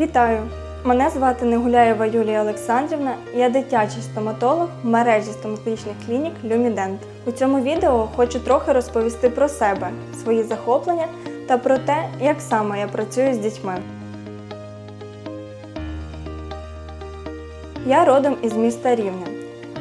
Вітаю! Мене звати Негуляєва Юлія Олександрівна. Я дитячий стоматолог в мережі стоматологічних клінік Люмідент. У цьому відео хочу трохи розповісти про себе, свої захоплення та про те, як саме я працюю з дітьми. Я родом із міста Рівне.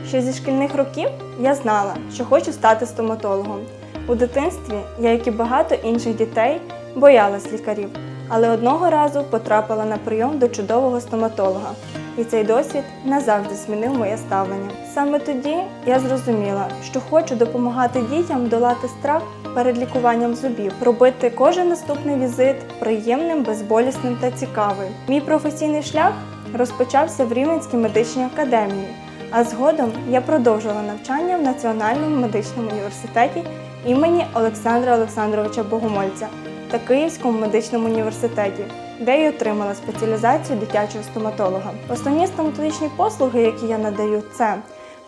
Ще зі шкільних років я знала, що хочу стати стоматологом. У дитинстві я, як і багато інших дітей, боялась лікарів, але одного разу потрапила на прийом до чудового стоматолога. І цей досвід назавжди змінив моє ставлення. Саме тоді я зрозуміла, що хочу допомагати дітям долати страх перед лікуванням зубів, робити кожен наступний візит приємним, безболісним та цікавим. Мій професійний шлях розпочався в Рівненській медичній академії, а згодом я продовжила навчання в Національному медичному університеті імені Олександра Олександровича Богомольця та Київському медичному університеті, де й отримала спеціалізацію дитячого стоматолога. Основні стоматологічні послуги, які я надаю, це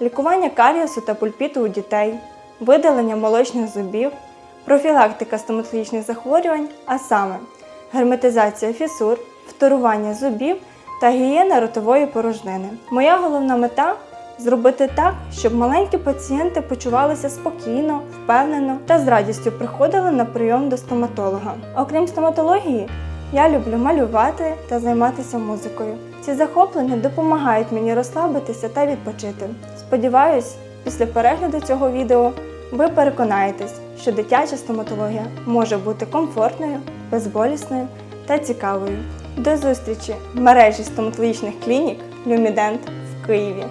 лікування карієсу та пульпіту у дітей, видалення молочних зубів, профілактика стоматологічних захворювань, а саме герметизація фісур, вторування зубів та гігієна ротової порожнини. Моя головна мета зробити так, щоб маленькі пацієнти почувалися спокійно, впевнено та з радістю приходили на прийом до стоматолога. Окрім стоматології, я люблю малювати та займатися музикою. Ці захоплення допомагають мені розслабитися та відпочити. Сподіваюсь, після перегляду цього відео ви переконаєтесь, що дитяча стоматологія може бути комфортною, безболісною та цікавою. До зустрічі в мережі стоматологічних клінік Люмідент в Києві.